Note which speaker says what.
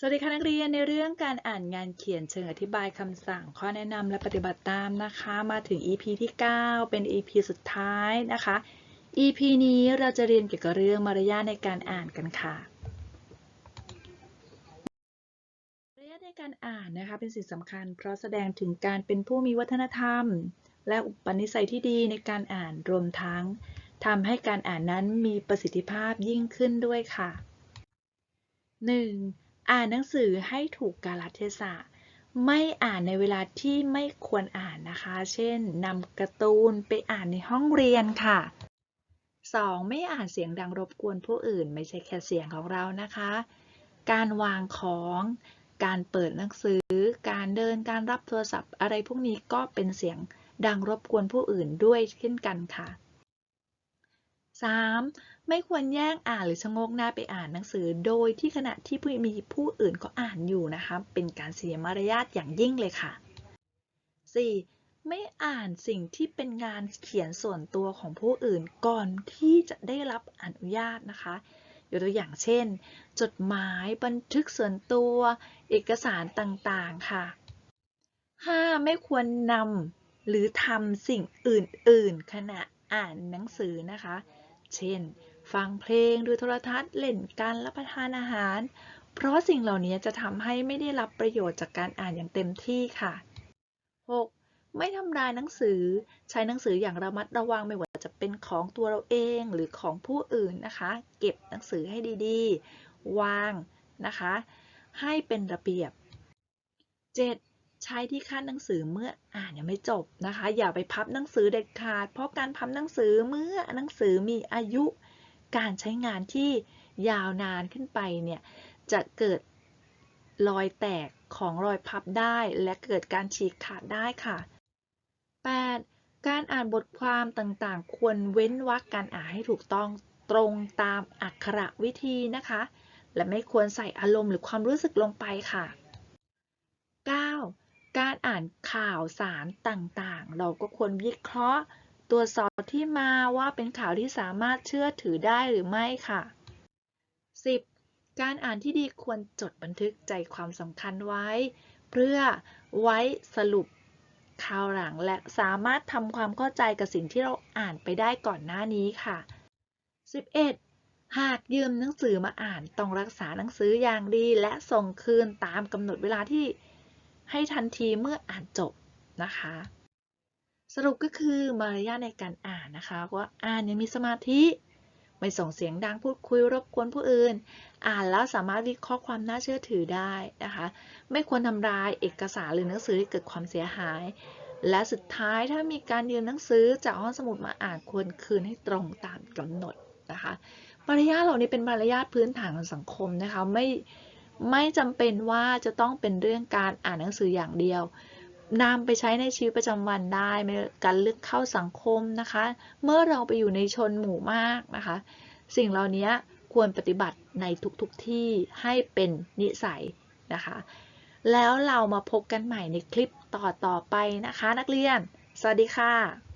Speaker 1: สวัสดีค่ะนักเรียนในเรื่องการอ่านงานเขียนเชิงอธิบายคำสั่งข้อแนะนำและปฏิบัติตามนะคะ มาถึง EP ที่ 9 เป็น EP สุดท้ายนะคะ EP นี้เราจะเรียนเกี่ยวกับเรื่องมารยาทในการอ่านกันค่ะมารยาทในการอ่านนะคะเป็นสิ่งสำคัญ เพราะแสดงถึงการเป็นผู้มีวัฒนธรรม และอุปนิสัยที่ดีในการอ่านรวมทั้งทำให้การอ่านนั้นมีประสิทธิภาพยิ่งขึ้นด้วยค่ะ 1. อ่านหนังสือให้ถูกกาลเทศะ ไม่อ่านในเวลาที่ไม่ควรอ่านนะคะ เช่นนำการ์ตูนไปอ่านในห้องเรียนค่ะ 2. ไม่อ่านเสียงดังรบกวนผู้อื่น ไม่ใช่แค่เสียงของเรานะคะ การวางของ การเปิดหนังสือ การเดิน การรับโทรศัพท์ อะไรพวกนี้ก็เป็นเสียงดังรบกวนผู้อื่นด้วยเช่นกันค่ะ 3. ไม่ควรแย่งอ่านหรือชะงกหน้าไปอ่านหนังสือ โดยที่ขณะที่ผู้มีผู้อื่นก็อ่านอยู่นะคะ เป็นการเสียมารยาทอย่างยิ่งเลยค่ะ 4. ไม่อ่านสิ่งที่เป็นงานเขียนส่วนตัวของผู้อื่นก่อนที่จะได้รับอนุญาตนะคะยกตัวอย่างเช่น จดหมายบันทึกส่วนตัว เอกสารต่างๆค่ะ 5. ไม่ควรนำหรือทำสิ่งอื่น ๆ ขณะอ่านหนังสือนะคะ เช่น ฟังเพลงดูโทรทัศน์เล่นการรับประทานอาหาร เพราะสิ่งเหล่านี้จะทำให้ไม่ได้รับประโยชน์จากการอ่านอย่างเต็มที่ค่ะ 6. ไม่ทำลายหนังสือ ใช้หนังสืออย่างระมัดระวังไม่ว่าจะเป็นของตัวเราเองหรือของผู้อื่นนะคะ เก็บหนังสือให้ดีๆ วางนะคะ ให้เป็นระเบียบ 7. ใช้ที่ขั้นหนังสือเมื่ออ่านยังไม่จบนะคะ อย่าไปพับหนังสือเด็ดขาด เพราะการพับหนังสือเมื่อหนังสือมีอายุการใช้งานที่ยาวนานขึ้นไปเนี่ยจะเกิดรอยแตกของรอยพับได้และเกิดการฉีกขาดได้ค่ะ 8. การอ่านบทความต่างๆ ควรเว้นวรรคการอ่านให้ถูกต้องตรงตามอักขระวิธีนะคะ และไม่ควรใส่อารมณ์หรือความรู้สึกลงไปค่ะ การอ่านข่าวสารต่างๆ เราก็ควรวิเคราะห์ ตรวจสอบที่มาว่าเป็นข่าวที่สามารถเชื่อถือได้หรือไม่ค่ะ 10. การอ่านที่ดีควรจดบันทึกใจความสำคัญไว้ เพื่อไว้สรุปคราวหลังและสามารถทำความเข้าใจกับสิ่งที่เราอ่านไปได้ก่อนหน้านี้ค่ะ 11. หากยืมหนังสือมาอ่านต้องรักษาหนังสืออย่างดีและส่งคืนตามกำหนดเวลาที่ ให้ทันทีเมื่ออ่านจบนะคะ สรุปก็คือมารยาทในการอ่านนะคะว่าอ่านยังมีสมาธิไม่ส่งเสียงดังพูดคุยรบกวนผู้อื่น อ่านแล้วสามารถวิเคราะห์ความน่าเชื่อถือได้นะคะ ไม่ควรทำลายเอกสารหรือหนังสือที่เกิดความเสียหาย และสุดท้ายถ้ามีการยืมหนังสือจากห้องสมุดมาอ่านควรคืนให้ตรงตามกำหนดนะคะมารยาทเหล่านี้เป็นมารยาทพื้นฐานของสังคมนะคะ ไม่ ไม่จำเป็นว่าจะต้องเป็นเรื่องการอ่านหนังสืออย่างเดียวนำไปใช้ในชีวิตประจำวันได้การเลือกเข้าสังคมนะคะ เมื่อเราไปอยู่ในชนหมู่มากนะคะ สิ่งเหล่านี้ควรปฏิบัติในทุกๆทที่ให้เป็นนิสัยนะคะ แล้วเรามาพบกันใหม่ในคลิปต่อๆไปนะคะ นักเรียน สวัสดีค่ะ